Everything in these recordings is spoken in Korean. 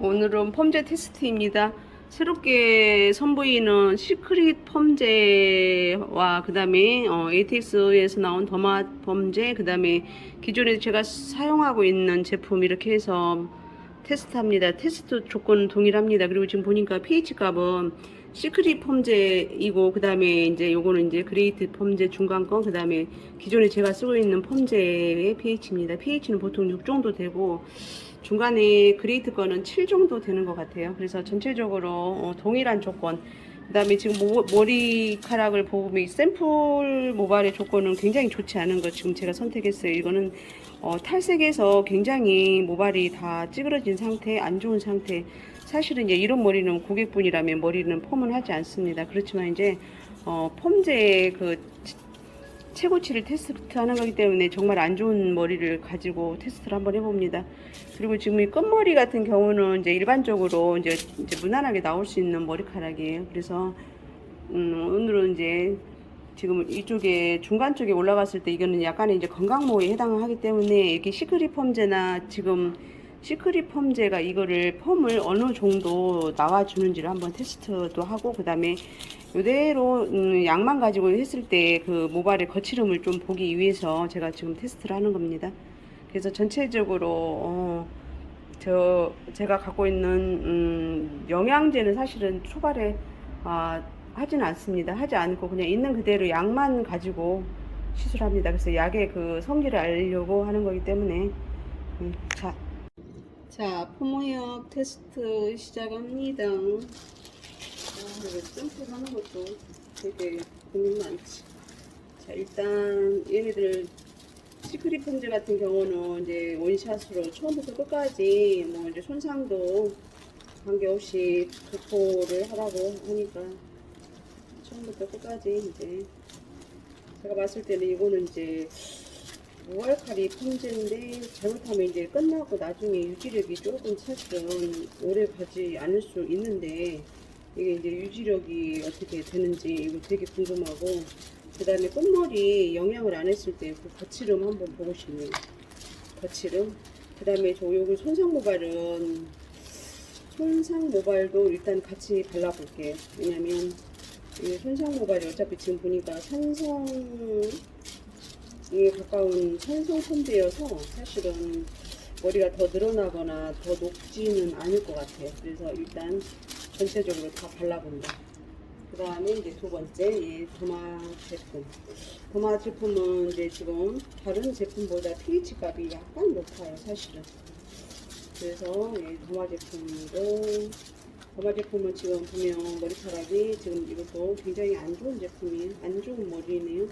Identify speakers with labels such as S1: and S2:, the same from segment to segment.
S1: 오늘은 펌제 테스트입니다. 새롭게 선보이는 시크릿 펌제와 그 다음에 ATX에서 나온 더맛 펌제 그 다음에 기존에 제가 사용하고 있는 제품 이렇게 해서 테스트합니다. 테스트 조건은 동일합니다. 그리고 지금 보니까 pH 값은 시크릿 펌제이고 그 다음에 이제 요거는 이제 그레이트 펌제 중간 건그 다음에 기존에 제가 쓰고 있는 펌제의 pH입니다. pH는 보통 6 정도 되고 중간에 그레이트 거는 7 정도 되는 것 같아요. 그래서 전체적으로 어, 동일한 조건. 그 다음에 지금 모, 머리카락을 보면 이 샘플 모발의 조건은 굉장히 좋지 않은 거 지금 제가 선택했어요. 이거는 어, 탈색해서 굉장히 모발이 다 찌그러진 상태, 안 좋은 상태. 사실은 이제 이런 머리는 고객분이라면 머리는 펌은 하지 않습니다. 그렇지만 이제 어, 펌제 그 최고치를 테스트하는 거기 때문에 정말 안 좋은 머리를 가지고 테스트를 한번 해봅니다. 그리고 지금 이 끝머리 같은 경우는 이제 일반적으로 이제, 이제 무난하게 나올 수 있는 머리카락이에요. 그래서 음, 오늘은 이제 지금 이쪽에 중간 쪽에 올라갔을 때 이거는 약간의 이제 건강모에 해당하기 때문에 이렇게 시크릿 펌제나 지금 시크릿 펌제가 이거를 펌을 어느 정도 나와주는지를 한번 테스트도 하고 그 다음에 이대로 음, 양만 가지고 했을 때 그 모발의 거칠음을 좀 보기 위해서 제가 지금 테스트를 하는 겁니다. 그래서 전체적으로 어, 저 제가 갖고 있는 음, 영양제는 사실은 초발에 아, 하지는 않습니다. 하지 않고 그냥 있는 그대로 약만 가지고 시술합니다. 그래서 약의 그 성질을 알려고 하는 거기 때문에 음, 자, 자 포모역 테스트 시작합니다. 아, 이거 점프 하는 것도 되게 고민 많지. 자, 일단 얘네들 시크릿 폼제 같은 경우는 이제 원샷으로 처음부터 끝까지 뭐 이제 손상도 관계없이 도포를 하라고 하니까 처음부터 끝까지 이제 제가 봤을 때는 이거는 이제 5알칼리 폼제인데 잘못하면 이제 끝나고 나중에 유지력이 조금 사실은 오래 가지 않을 수 있는데 이게 이제 유지력이 어떻게 되는지 이거 되게 궁금하고 그 다음에 끝머리 영양을 안 했을 때 그 거칠음 한번 보고 싶네요. 거칠음 그 다음에 저 요거 손상 모발은 손상 모발도 일단 같이 발라볼게요 왜냐면 이 손상 모발이 어차피 지금 보니까 산성 에 가까운 산성 펌제여서 사실은 머리가 더 늘어나거나 더 녹지는 않을 것 같아요 그래서 일단 전체적으로 다 발라본다. 그 다음에 이제 두 번째, 예, 도마 제품. 도마 제품은 이제 지금 다른 제품보다 pH 값이 약간 높아요, 사실은. 그래서, 예, 도마 제품도, 도마 제품은 지금 보면 머리카락이 지금 이것도 굉장히 안 좋은 제품이에요. 안 좋은 머리네요.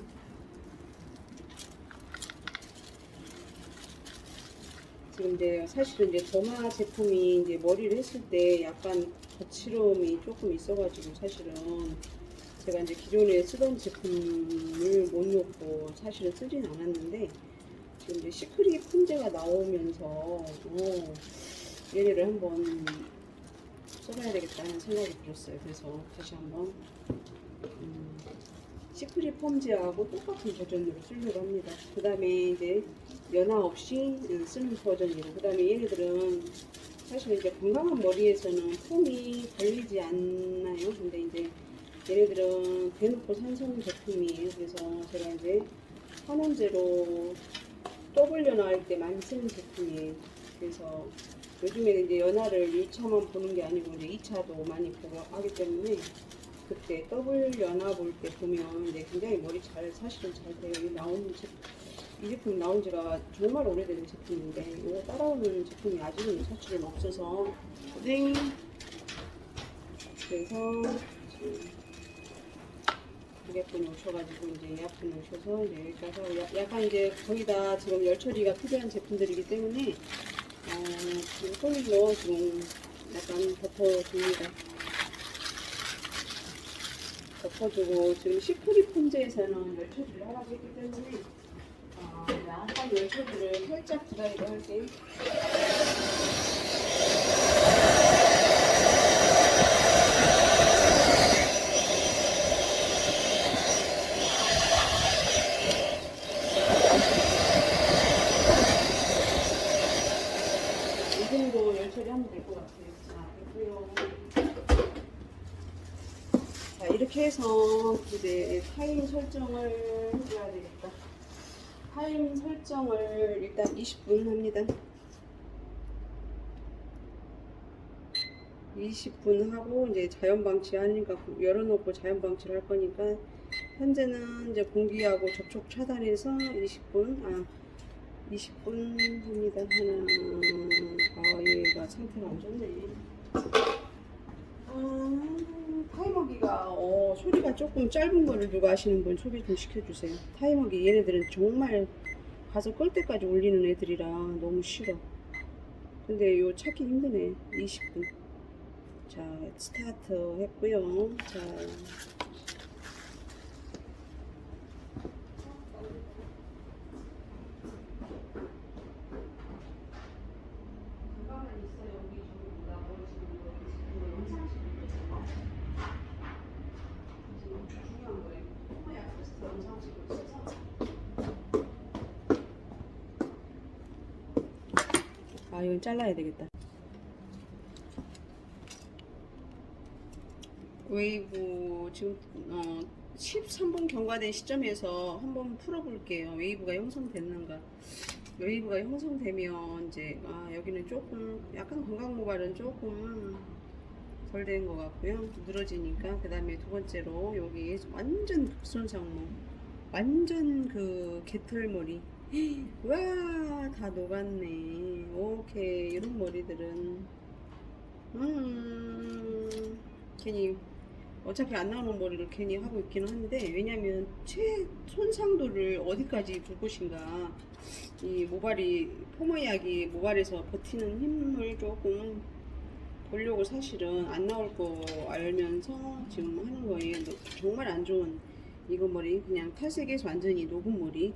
S1: 지금 이제 사실은 이제 도마 제품이 이제 머리를 했을 때 약간 거칠음이 조금 있어가지고 사실은 제가 이제 기존에 쓰던 제품을 못 놓고 사실은 쓰진 않았는데 지금 이제 시크릿 폰제가 나오면서 어, 얘네를 한번 써봐야 되겠다는 생각이 들었어요. 그래서 다시 한번 음, 시크릿 폼제하고 똑같은 버전으로 쓰려고 합니다. 그 다음에 이제 연화 없이 쓰는 버전이고 그 다음에 얘네들은 사실 이제 건강한 머리에서는 폼이 걸리지 않나요? 근데 이제 얘네들은 대놓고 산성 제품이에요. 그래서 제가 이제 환원제로 더블 연화할 때 많이 쓰는 제품이에요. 그래서 요즘에는 이제 연화를 1차만 보는 게 아니고 이제 2차도 많이 보고 하기 때문에 그때 더블 연화 볼 때 보면 이제 굉장히 머리 잘 사실은 잘. 이 나오는 제품 이 제품 나온 지가 정말 오래된 제품인데 이거 따라오는 제품이 아직은 사실은 없어서 네. 그래서 고객분이 오셔가지고 이제 예약분이 오셔서 이제 여기 가서 야- 약간 이제 거의 다 지금 열 처리가 필요한 제품들이기 때문에 어, 지금 손으로 지금 약간 덮어줍니다. 덮어주고 지금 시크릿 폰제에서는 열 처리를 하라고 했기 때문에 있습니다. 딱 열쇠들을 살짝 기다리고 할게요. 이 정도 열처리 하면 될 것 같아요. 자, 됐고요. 자, 이렇게 해서 이제 타임 설정을 해줘야 되겠다. 타임 설정을 일단 20분 합니다. 20분 하고 이제 자연 방치 하니까 열어놓고 자연 방치를 할 거니까 현재는 이제 공기하고 접촉 차단해서 20분 아 20분 합니다. 하나 아 얘가 상태가 안 좋네. 아, 타이머기가 어, 소리가 조금 짧은 거를 누가 아시는 분 소개 좀 시켜주세요. 타이머기 얘네들은 정말 가서 끌 때까지 울리는 애들이라 너무 싫어. 근데 요 찾기 힘드네. 20분. 자, 스타트 했고요. 자. 잠깐만 있어요. 우리 지금 나 머리 지금 이거 영상 찍고 있어서. 지금 중요한 거예요. 코모야 테스트 영상 찍고 있어서. 아, 이건 잘라야 되겠다. 웨이브 지금 어 13분 경과된 시점에서 한번 풀어볼게요. 웨이브가 형성됐는가? 웨이브가 형성되면 이제 아 여기는 조금 약간 건강 모발은 조금 덜 된 것 같고요. 늘어지니까 그 다음에 두 번째로 여기 완전 극손상모, 완전 그 개털머리. 와, 다 녹았네. 오케이, 이런 머리들은. 음 괜히 어차피 안 나오는 머리를 괜히 하고 있기는 한데 왜냐면 최 손상도를 어디까지 줄 것인가. 이 모발이 포모약이 모발에서 버티는 힘을 조금 보려고 사실은 안 나올 거 알면서 지금 하는 거예요. 너- 정말 안 좋은 이거 머리. 그냥 탈색에서 완전히 녹은 머리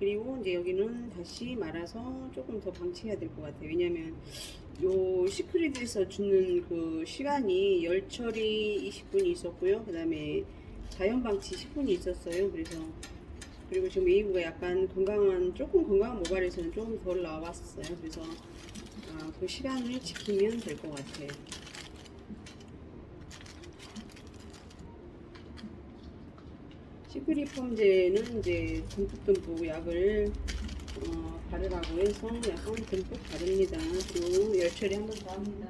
S1: 그리고 이제 여기는 다시 말아서 조금 더 방치해야 될 것 같아요 왜냐면 요 시크릿에서 주는 그 시간이 열 처리 20분이 있었고요. 그 다음에 자연 방치 10분이 있었어요. 그래서 그리고 지금 웨이브가 약간 건강한 조금 건강한 모발에서는 조금 덜 나왔어요. 그래서 아, 그 시간을 지키면 될 것 같아요. 시크릿 펌제는 이제 듬뿍듬뿍 약을 어, 바르라고 해서 약간 듬뿍 바릅니다. 그리고 열 처리 한 번 더 합니다.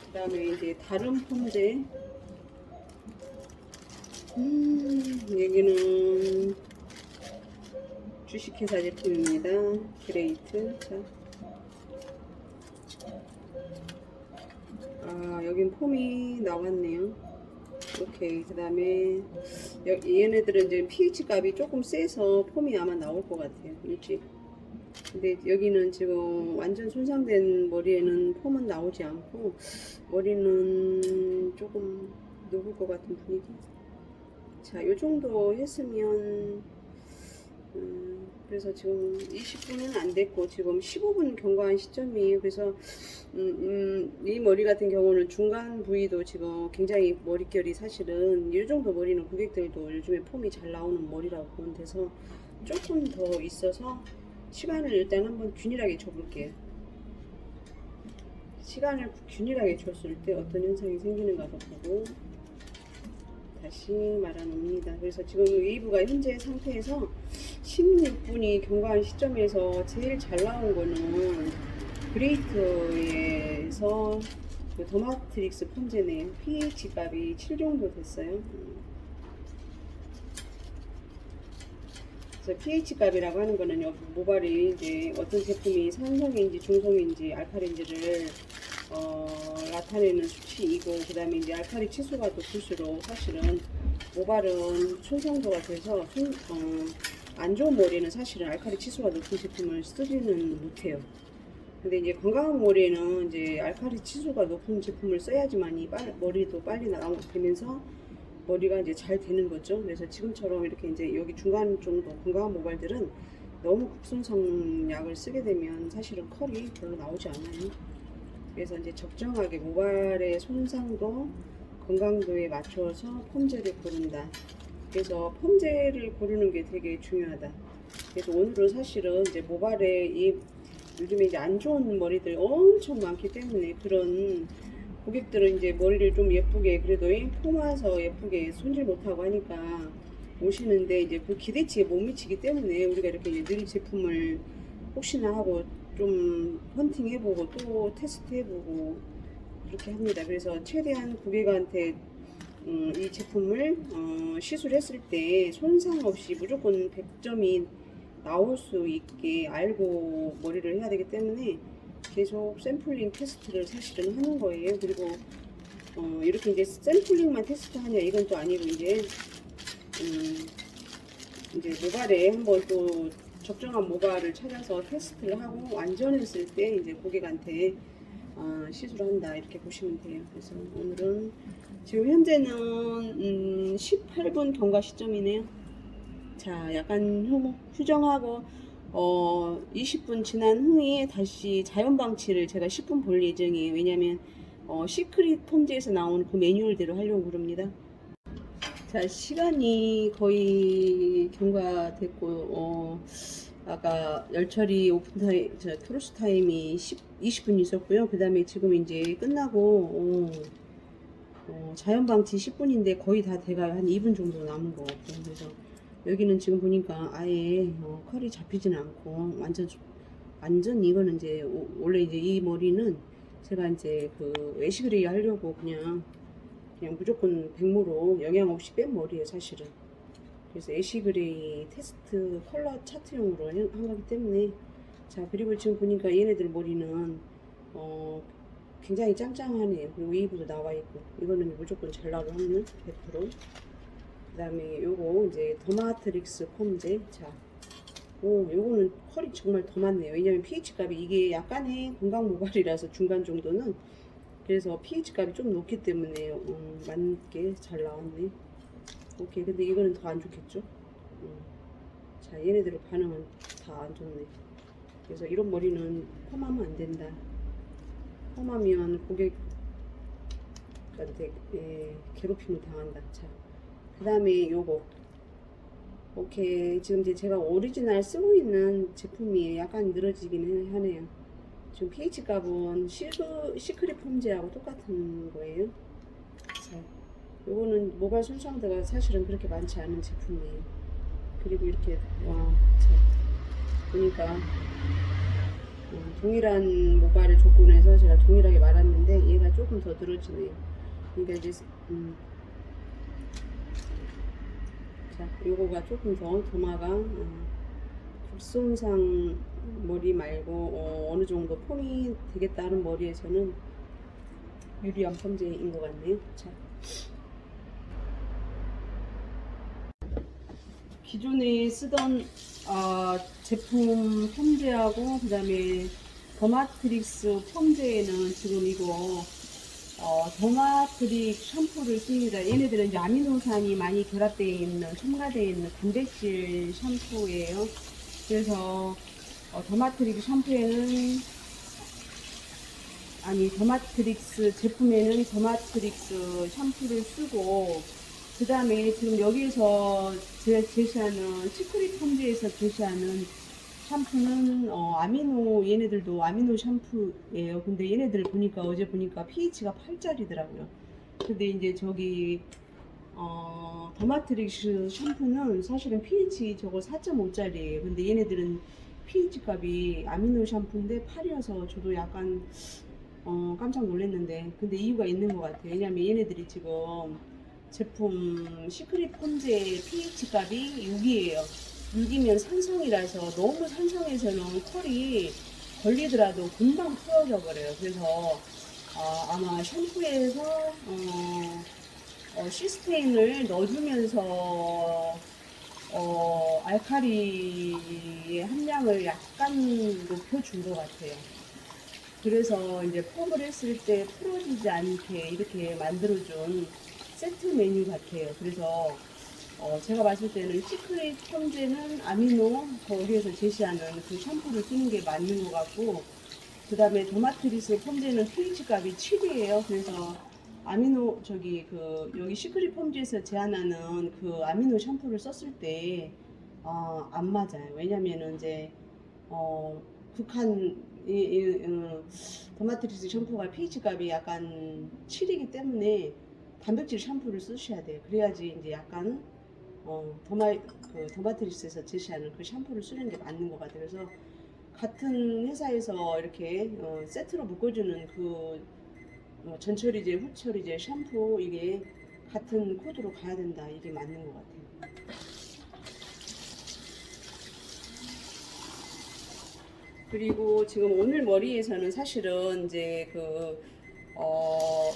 S1: 그 다음에 이제 다른 펌제 음, 여기는 주식회사 제품입니다. 그레이트. 자. 아, 여긴 폼이 나왔네요. 오케이. 그 다음에, 얘네들은 이제 pH 값이 조금 세서 폼이 아마 나올 것 같아요. 일찍. 근데 여기는 지금 완전 손상된 머리에는 폼은 나오지 않고, 머리는 조금 녹을 것 같은 분위기. 자, 요 정도 했으면, 음, 그래서 지금 20분은 안 됐고, 지금 15분 경과한 시점이에요. 그래서, 음, 음, 이 머리 같은 경우는 중간 부위도 지금 굉장히 머릿결이 사실은, 이 정도 머리는 고객들도 요즘에 폼이 잘 나오는 머리라고 보면 돼서, 조금 더 있어서, 시간을 일단 한번 균일하게 줘볼게요. 시간을 균일하게 줬을 때 어떤 현상이 생기는가도 보고, 다시 말아놓습니다. 그래서 지금 웨이브가 현재 상태에서 16분이 경과한 시점에서 제일 잘 나온 거는 그레이트에서 그 도마트릭스 폼제네요. pH 값이 7 정도 됐어요. 음. 그래서 pH 값이라고 하는 거는 요 모발이 이제 어떤 제품이 산성인지 중성인지 알칼인지를 어, 나타내는 수치이고 그 다음에 이제 알칼리 치수가 높을수록 사실은 모발은 손상도가 돼서 손, 어, 안 좋은 머리는 사실은 알칼리 치수가 높은 제품을 쓰지는 못해요. 근데 이제 건강한 머리에는 이제 알칼리 치수가 높은 제품을 써야지만이 빨, 머리도 빨리 나오면서 머리가 이제 잘 되는 거죠. 그래서 지금처럼 이렇게 이제 여기 중간 정도 건강한 모발들은 너무 극손성 약을 쓰게 되면 사실은 컬이 별로 나오지 않아요. 그래서 이제 적정하게 모발의 손상도 건강도에 맞춰서 폼제를 고른다. 그래서 폼제를 고르는 게 되게 중요하다. 그래서 오늘은 사실은 이제 모발에 이 요즘에 이제 안 좋은 머리들 엄청 많기 때문에 그런 고객들은 이제 머리를 좀 예쁘게 그래도 이 폼아서 예쁘게 손질 못하고 하니까 오시는데 이제 그 기대치에 못 미치기 때문에 우리가 이렇게 늘 제품을 혹시나 하고 좀 헌팅해보고 또 테스트해보고 그렇게 합니다. 그래서 최대한 고객한테 음, 이 제품을 어, 시술했을 때 손상 없이 무조건 100점이 나올 수 있게 알고 머리를 해야 되기 때문에 계속 샘플링 테스트를 사실은 하는 거예요. 그리고 어, 이렇게 이제 샘플링만 테스트하냐 이건 또 아니고 이제 음, 이제 모발에 한번 또 적정한 모발을 찾아서 테스트를 하고 완전했을 때 이제 고객한테 어, 시술한다 이렇게 보시면 돼요. 그래서 오늘은 지금 현재는 음, 18분 경과 시점이네요. 자, 약간 휴, 휴정하고 어, 20분 지난 후에 다시 자연 방치를 제가 10분 볼 예정이에요. 왜냐면 어, 시크릿 폼즈에서 나오는 그 매뉴얼대로 하려고 그럽니다. 자, 시간이 거의 경과됐고, 어, 아까 열처리 오픈 타임, 저 크로스 타임이 10, 20분 있었고요. 그 다음에 지금 이제 끝나고, 어, 어, 자연 방치 10분인데 거의 다 돼가요. 한 2분 정도 남은 것 같아요. 그래서 여기는 지금 보니까 아예 어, 컬이 잡히지는 않고 완전 완전 이거는 이제 오- 원래 이제 이 머리는 제가 이제 그 애쉬그레이 하려고 그냥 그냥 무조건 백모로 영양 없이 뺀 머리예요 사실은. 그래서 애쉬그레이 테스트 컬러 차트용으로 한한 거기 때문에 자 그리고 지금 보니까 얘네들 머리는 어 굉장히 짱짱하네요. 그리고 웨이브도 나와 있고 이거는 무조건 잘 나올 확률 100%. 그 다음에 요거 이제 더마트릭스 폼제 자. 오, 요거는 컬이 정말 더 많네요. 왜냐면 pH 값이 이게 약간의 건강 모발이라서 중간 정도는 그래서 pH 값이 좀 높기 때문에 음, 맞게 잘 나왔네. 오케이, 근데 이거는 더 안 좋겠죠? 음. 자, 얘네들의 반응은 다 안 좋네. 그래서 이런 머리는 펌하면 안 된다. 펌하면 고객한테 예, 괴롭힘을 당한다. 자, 그 다음에 요거. 오케이. 지금 이제 제가 오리지널 쓰고 있는 제품이 약간 늘어지긴 하네요. 지금 pH 값은 시그, 시크릿 폼제하고 똑같은 거예요. 자, 요거는 모발 손상도가 사실은 그렇게 많지 않은 제품이에요. 그리고 이렇게, 와, 자, 보니까, 음, 동일한 모발의 조건에서 제가 동일하게 말았는데 얘가 조금 더 늘어지네요. 그러니까 이제, 음, 자, 요거가 조금 더 도마가 어, 극손상 머리 말고 어, 어느 정도 폼이 되겠다는 머리에서는 유리한 폼제인 것 같네요. 자. 기존에 쓰던 어, 제품 폼제하고 그다음에 더마트릭스 폼제에는 지금 이거 어, 더마트릭 샴푸를 씁니다. 얘네들은 이제 아미노산이 많이 결합되어 있는, 첨가되어 있는 단백질 샴푸예요. 그래서, 어, 더마트릭 샴푸에는, 아니, 더마트릭스 제품에는 더마트릭스 샴푸를 쓰고, 그 다음에 지금 여기에서 제가 제시하는 시크릿 홈즈에서 제시하는 샴푸는 어, 아미노 얘네들도 아미노 샴푸예요. 근데 얘네들 보니까 어제 보니까 pH가 8짜리더라고요. 근데 이제 저기 어, 더마트릭스 샴푸는 사실은 pH 저거 4.5짜리예요. 근데 얘네들은 pH 값이 아미노 샴푸인데 8이어서 저도 약간 어, 깜짝 놀랐는데 근데 이유가 있는 것 같아요. 왜냐면 얘네들이 지금 제품 시크릿 폼제 pH 값이 6이에요. 6이면 산성이라서 너무 산성해서는 털이 걸리더라도 금방 풀어져 버려요. 그래서 어, 아마 샴푸에서 어, 어, 시스테인을 넣어주면서 어, 알카리의 함량을 약간 높여준 것 같아요. 그래서 이제 펌을 했을 때 풀어지지 않게 이렇게 만들어준 세트 메뉴 같아요. 그래서 어, 제가 봤을 때는 시크릿 펌제는 아미노 거기에서 제시하는 그 샴푸를 쓰는 게 맞는 것 같고 그 다음에 도마트리스 폼제는 pH 값이 7이에요. 그래서 아미노 저기 그 여기 시크릿 폼제에서 제안하는 그 아미노 샴푸를 썼을 때 어, 안 맞아요. 왜냐면은 이제 어, 극한 이, 이, 어, 도마트리스 샴푸가 pH 값이 약간 7이기 때문에 단백질 샴푸를 쓰셔야 돼요. 그래야지 이제 약간 어, 도마 그 도마트리스에서 제시하는 그 샴푸를 쓰는 게 맞는 것 같아요. 그래서 같은 회사에서 이렇게 어, 세트로 묶어주는 그 어, 전처리제, 후처리제, 샴푸 이게 같은 코드로 가야 된다. 이게 맞는 것 같아요. 그리고 지금 오늘 머리에서는 사실은 이제 그, 어,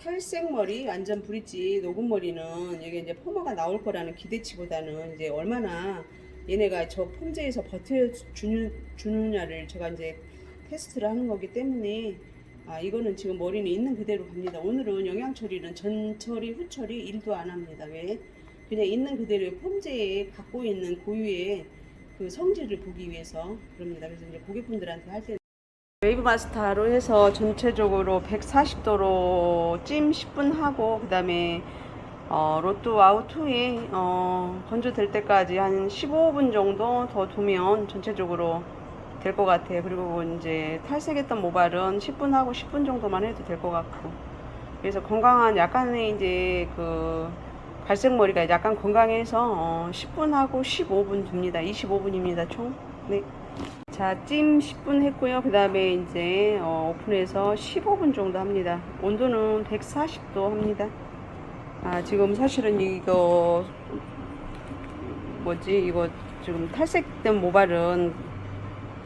S1: 탈색 머리, 완전 브릿지, 녹은 머리는 이게 이제 포마가 나올 거라는 기대치보다는 이제 얼마나 얘네가 저 폼제에서 버텨주는, 주느냐를 제가 이제 테스트를 하는 거기 때문에 아, 이거는 지금 머리는 있는 그대로 갑니다. 오늘은 영양 처리는 전 처리, 후 처리 1도 안 합니다. 왜? 그냥 있는 그대로의 폼제에 갖고 있는 고유의 그 성질을 보기 위해서 그럽니다. 그래서 이제 고객분들한테 할때 웨이브 마스터로 해서 전체적으로 140도로 찜 10분 하고 그 다음에 어, 로또 아웃 후에 어, 건조될 때까지 한 15분 정도 더 두면 전체적으로 될 것 같아요. 그리고 이제 탈색했던 모발은 10분 하고 10분 정도만 해도 될 것 같고 그래서 건강한 약간의 이제 그 갈색 머리가 약간 건강해서 어, 10분 하고 15분 둡니다. 25분입니다 총. 네. 자, 찜 10분 했고요. 그 다음에 이제 어, 오픈해서 15분 정도 합니다. 온도는 140도 합니다. 아, 지금 사실은 이거 뭐지? 이거 지금 탈색된 모발은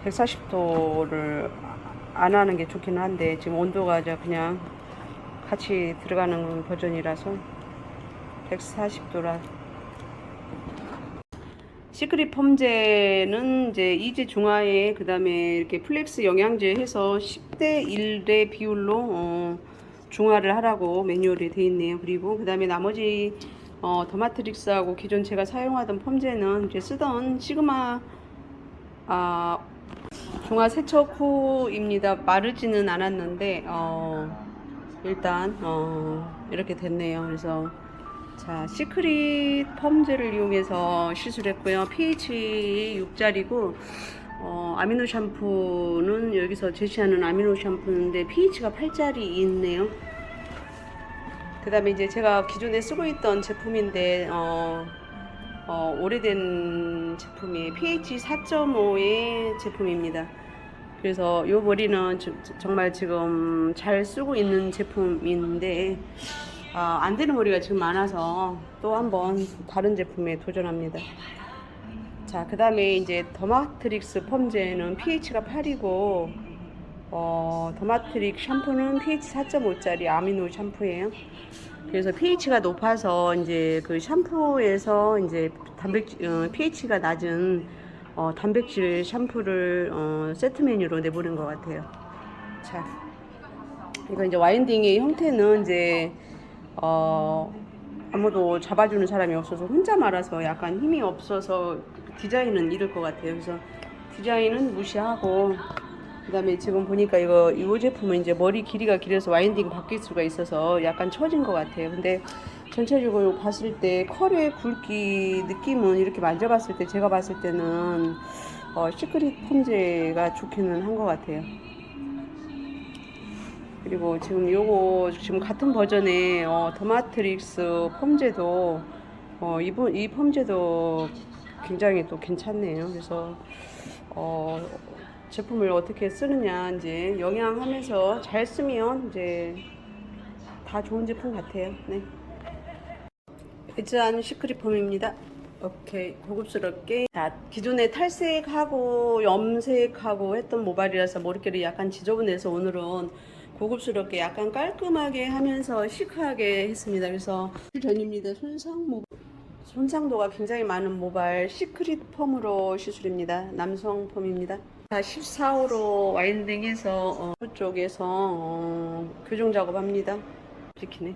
S1: 140도를 안 하는 게 좋기는 한데 지금 온도가 저 그냥 같이 들어가는 버전이라서 140도라 시크릿 펌제는 이제 이제 중화에 그 다음에 이렇게 플렉스 영양제 해서 10대 1의 비율로 어, 중화를 하라고 매뉴얼이 돼 있네요. 그리고 그 다음에 나머지 어, 더마트릭스하고 기존 제가 사용하던 펌제는 이제 쓰던 시그마 아, 중화 세척 후입니다. 마르지는 않았는데 어, 일단 어, 이렇게 됐네요. 그래서 자, 시크릿 펌제를 이용해서 시술했고요. pH 6짜리고 어, 아미노 샴푸는 여기서 제시하는 아미노 샴푸인데 pH가 8짜리 있네요. 그 다음에 이제 제가 기존에 쓰고 있던 제품인데 어, 어, 오래된 제품이 pH 4.5의 제품입니다. 그래서 이 머리는 저- 저- 정말 지금 잘 쓰고 있는 제품인데 아, 안 되는 머리가 지금 많아서 또 한번 다른 제품에 도전합니다. 자, 그 다음에 이제 더마트릭스 펌제는 pH가 8이고, 어, 더마트릭 샴푸는 pH 4.5짜리 아미노 샴푸예요. 그래서 pH가 높아서 이제 그 샴푸에서 이제 단백, 어, pH가 낮은 어, 단백질 샴푸를 어, 세트 메뉴로 내보낸 것 같아요. 자, 이거 이제 와인딩의 형태는 이제 어, 아무도 잡아주는 사람이 없어서 혼자 말아서 약간 힘이 없어서 디자인은 잃을 것 같아요. 그래서 디자인은 무시하고 그다음에 지금 보니까 이거 이 제품은 이제 머리 길이가 길어서 와인딩 바뀔 수가 있어서 약간 처진 것 같아요. 근데 전체적으로 봤을 때 컬의 굵기 느낌은 이렇게 만져봤을 때 제가 봤을 때는 어, 시크릿 폼제가 좋기는 한 것 같아요. 그리고 지금 요거 지금 같은 버전의 어, 더마트릭스 펌제도 어, 이분 이 펌제도 굉장히 또 괜찮네요. 그래서 어, 제품을 어떻게 쓰느냐 이제 영양하면서 잘 쓰면 이제 다 좋은 제품 같아요. 네. 일단 시크릿 펌입니다. 오케이 고급스럽게 자 기존에 탈색하고 염색하고 했던 모발이라서 머릿결이 약간 지저분해서 오늘은 고급스럽게 약간 깔끔하게 하면서 시크하게 했습니다 그래서 전입니다 손상 모 손상도가 굉장히 많은 모발 시크릿 펌으로 시술입니다 남성 펌입니다 자 14호로 와인딩해서 어, 쪽에서 어, 교정 작업합니다. 찍히네